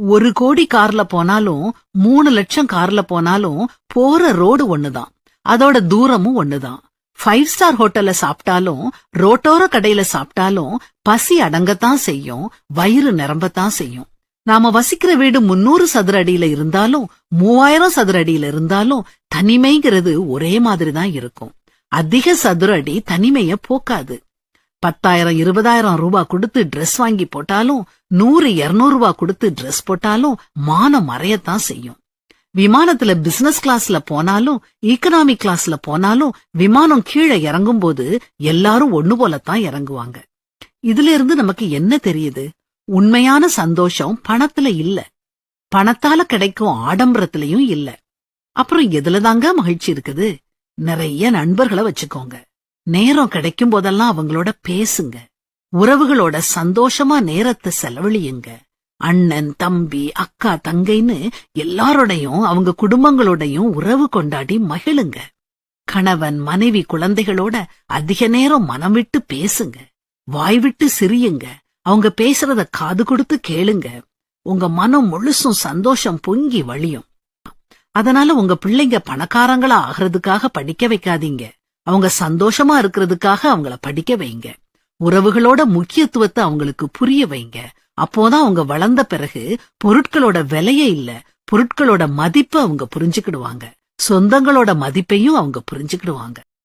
ஒரு கோடி கார்ல போனாலும் மூணு லட்சம் கார்ல போனாலும் போற ரோடு ஒண்ணுதான். அதோட தூரமும் ஒண்ணுதான். ஃபைவ் ஸ்டார் ஹோட்டல்ல சாப்பிட்டாலும் ரோட்டோர கடையில சாப்பிட்டாலும் பசி அடங்கத்தான் செய்யும் வயிறு நிரம்பத்தான் செய்யும். நாம வசிக்கிற வீடு முன்னூறு சதுர அடியில இருந்தாலும் மூவாயிரம் சதுர அடியில இருந்தாலும் தனிமைங்கிறது ஒரே மாதிரி தான் இருக்கும். அதிக சதுர அடி தனிமைய போக்காது. பத்தாயிரம் இருபதாயிரம் ரூபா கொடுத்து ட்ரெஸ் வாங்கி போட்டாலும் நூறு இருநூறு ரூபா கொடுத்து ட்ரெஸ் போட்டாலும் மானம் மறையத்தான் செய்யும். விமானத்துல பிசினஸ் கிளாஸ்ல போனாலும் ஈக்கனாமிக் கிளாஸ்ல போனாலும் விமானம் கீழே இறங்கும் போது எல்லாரும் ஒண்ணு போலத்தான் இறங்குவாங்க. இதுல இருந்து நமக்கு என்ன தெரியுது? உண்மையான சந்தோஷம் பணத்துல இல்ல. பணத்தால கிடைக்கும் ஆடம்பரத்திலையும் இல்ல. அப்புறம் எதுலதாங்க மகிழ்ச்சி இருக்குது? நிறைய நண்பர்களை வச்சுக்கோங்க. நேரம் கிடைக்கும் போதெல்லாம் அவங்களோட பேசுங்க. உறவுகளோட சந்தோஷமா நேரத்தை செலவழியுங்க. அண்ணன் தம்பி அக்கா தங்கைன்னு எல்லாரோடையும் அவங்க குடும்பங்களோடையும் உறவு கொண்டாடி மகிழுங்க. கணவன் மனைவி குழந்தைகளோட அதிக நேரம் மனம் விட்டு பேசுங்க. வாய் விட்டு சிரியுங்க. அவங்க பேசுறத காது கொடுத்து கேளுங்க. உங்க மனம் முழுசும் சந்தோஷம் பொங்கி வழியும். அதனால உங்க பிள்ளைங்க பணக்காரங்களா ஆகிறதுக்காக படிக்க வைக்காதீங்க. அவங்க சந்தோஷமா இருக்கிறதுக்காக அவங்கள படிக்க வைங்க. உறவுகளோட முக்கியத்துவத்தை அவங்களுக்கு புரிய வைங்க. அப்போதான் அவங்க வளர்ந்த பிறகு பொருட்களோட விலைய இல்ல. பொருட்களோட மதிப்பை அவங்க புரிஞ்சுக்கிடுவாங்க. சொந்தங்களோட மதிப்பையும் அவங்க புரிஞ்சுக்கிடுவாங்க.